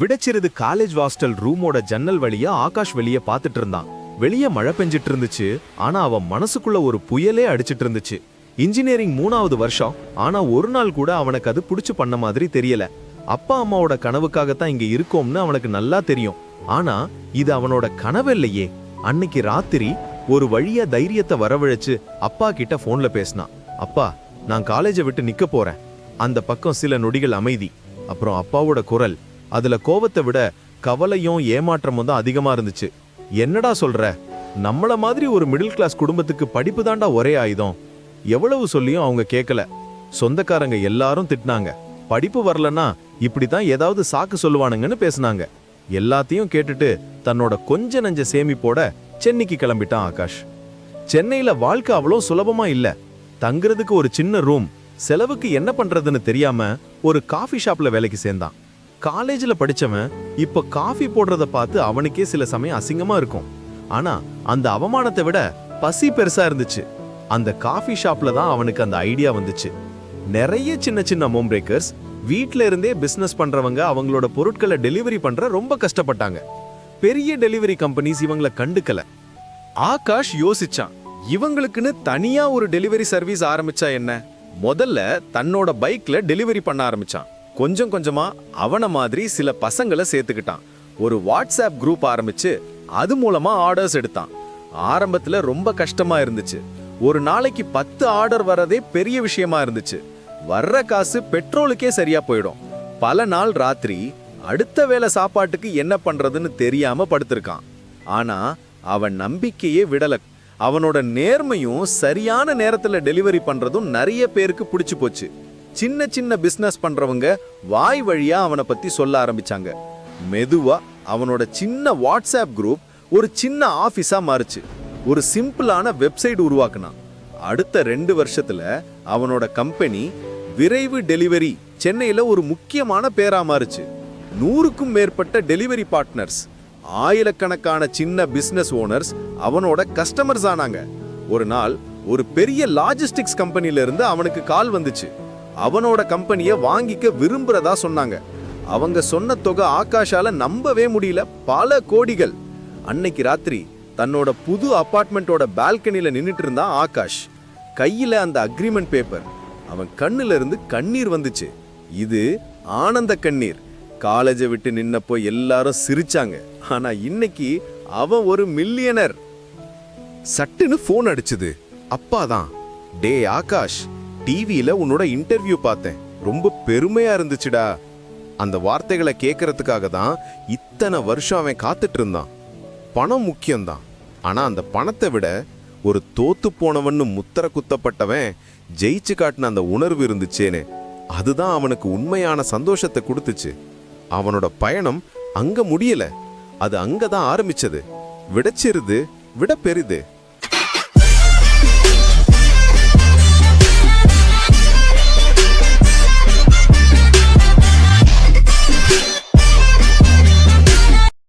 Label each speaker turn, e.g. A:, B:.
A: விடச்சிருது college hostel ரூமோட ஜன்னல் வழியா ஆகாஷ் வெளியே பார்த்துட்டு இருந்தான். வெளியே மழை பெஞ்சிட்டு இருந்துச்சு. ஆனா அவன் மனசுக்குள்ள ஒரு புயலே அடிச்சிட்டு இருந்துச்சு. இன்ஜினியரிங் மூணாவது வருஷம். ஆனா ஒரு நாள் கூட அவனுக்கு அது புடிச்சு பண்ண மாதிரி தெரியல. அப்பா அம்மாவோட கனவுக்காகத்தான் இங்க இருக்கோம்னு அவனுக்கு நல்லா தெரியும். ஆனா இது அவனோட கனவு இல்லையே. அன்னைக்கு ராத்திரி ஒரு வழியா தைரியத்தை வரவழைச்சு அப்பா கிட்ட போன்ல பேசினான். அப்பா நான் காலேஜை விட்டு நிக்க போறேன். அந்த பக்கம் சில நொடிகள் அமைதி. அப்புறம் அப்பாவோட குரல். அதுல கோவத்தை விட கவலையும் ஏமாற்றமும் தான் அதிகமா இருந்துச்சு. என்னடா சொல்ற? நம்மள மாதிரி ஒரு மிடில் கிளாஸ் குடும்பத்துக்கு படிப்பு தாண்டா ஒரே ஆயுதம். எவ்வளவு சொல்லியும் அவங்க கேட்கல சொந்தக்காரங்க எல்லாரும் திட்டினாங்க. படிப்பு வரலன்னா இப்படித்தான் ஏதாவது சாக்கு சொல்லுவானுங்கன்னு பேசுனாங்க. எல்லாத்தையும் கேட்டுட்டு தன்னோட கொஞ்ச நஞ்ச சேமிப்போட சென்னைக்கு கிளம்பிட்டான் ஆகாஷ். சென்னையில வாழ்க்கை அவ்வளோ சுலபமா இல்ல. தங்குறதுக்கு ஒரு சின்ன ரூம் செலவுக்கு என்ன பண்றதுன்னு தெரியாம ஒரு காஃபி ஷாப்ல வேலைக்கு சேர்ந்தான். காலேஜ்ல படிச்சவன் இப்போ காஃபி போடுறத பார்த்து அவனுக்கே சில சமயம் அசிங்கமா இருக்கும். ஆனா அந்த அவமானத்தை விட பசி பெருசா இருந்துச்சு. அந்த காஃபி ஷாப்ல தான் அவனுக்கு அந்த ஐடியா வந்துச்சு. நிறைய சின்ன சின்ன மோம் பிரேக்கர்ஸ் வீட்டில இருந்தே பிஸ்னஸ் பண்றவங்க அவங்களோட பொருட்களை டெலிவரி பண்ற ரொம்ப கஷ்டப்பட்டாங்க. பெரிய டெலிவரி கம்பெனிஸ் இவங்கள கண்டுக்கல. ஆகாஷ் யோசிச்சான் இவங்களுக்குன்னு தனியா ஒரு டெலிவரி சர்வீஸ் ஆரம்பிச்சா என்ன? முதல்ல தன்னோட பைக்ல டெலிவரி பண்ண ஆரம்பிச்சான். கொஞ்சம் கொஞ்சமாக அவனை மாதிரி சில பசங்களை சேர்த்துக்கிட்டான். ஒரு வாட்ஸ்அப் குரூப் ஆரம்பித்து அது மூலமாக ஆர்டர்ஸ் எடுத்தான். ஆரம்பத்தில் ரொம்ப கஷ்டமாக இருந்துச்சு. ஒரு நாளைக்கு பத்து ஆர்டர் வரதே பெரிய விஷயமா இருந்துச்சு. வர்ற காசு பெட்ரோலுக்கே சரியா போயிடும். பல நாள் ராத்திரி அடுத்த வேளை சாப்பாட்டுக்கு என்ன பண்றதுன்னு தெரியாம படுத்திருக்கான். ஆனா அவன் நம்பிக்கையே விடல. அவனோட நேர்மையும் சரியான நேரத்துல டெலிவரி பண்றதும் நிறைய பேருக்கு பிடிச்சு போச்சு. சின்ன சின்ன பிஸ்னஸ் பண்ணுறவங்க வாய் வழியாக அவனை பற்றி சொல்ல ஆரம்பிச்சாங்க. மெதுவாக அவனோட சின்ன வாட்ஸ்அப் குரூப் ஒரு சின்ன ஆஃபீஸாக மாறுச்சு. ஒரு சிம்பிளான வெப்சைட் உருவாக்குனான். அடுத்த ரெண்டு வருஷத்தில் அவனோட கம்பெனி விரைவு டெலிவரி சென்னையில் ஒரு முக்கியமான பேராக மாறுச்சு. நூறுக்கும் மேற்பட்ட டெலிவரி பார்ட்னர்ஸ் ஆயிரக்கணக்கான சின்ன பிஸ்னஸ் ஓனர்ஸ் அவனோட கஸ்டமர்ஸ் ஆனாங்க. ஒரு நாள் ஒரு பெரிய லாஜிஸ்டிக்ஸ் கம்பெனியில இருந்து அவனுக்கு கால் வந்துச்சு. அவனோட கம்பெனியை வாங்கிக்க விரும்புறதா சொன்னாங்க. அவங்க சொன்ன தொகை ஆகாஷால நம்பவே முடியல பல கோடிகள். அன்னைக்கு ராத்திரி தன்னோட புது அப்பார்ட்மெண்ட்டோட பால்கனியில் நின்றுட்டு இருந்தான் ஆகாஷ். கையில் அந்த அக்ரிமெண்ட் பேப்பர். அவன் கண்ணுல இருந்து கண்ணீர் வந்துச்சு. இது ஆனந்த கண்ணீர். காலேஜை விட்டு நின்னப்போ எல்லாரும் சிரிச்சாங்க. ஆனா இன்னைக்கு அவன் ஒரு மில்லியனர். சட்டுன்னு ஃபோன் அடிச்சுது. அப்பாதான். டே ஆகாஷ். டிவியில உன்னோட இன்டர்வியூ பார்த்தேன். ரொம்ப பெருமையா இருந்துச்சுடா. அந்த வார்த்தைகளை கேட்கறதுக்காக தான் இத்தனை வருஷம் அவன் காத்துட்டு இருந்தான். பணம் முக்கியம்தான். ஆனா அந்த பணத்தை விட ஒரு தோத்து போனவன்னு முத்திர குத்தப்பட்டவன் ஜெயிச்சு காட்டின அந்த உணர்வு இருந்துச்சேனே அதுதான் அவனுக்கு உண்மையான சந்தோஷத்தை கொடுத்துச்சு. அவனோட பயணம் அங்க முடியல. அது அங்கதான் ஆரம்பிச்சது. விடச்சிருது விட பெரிது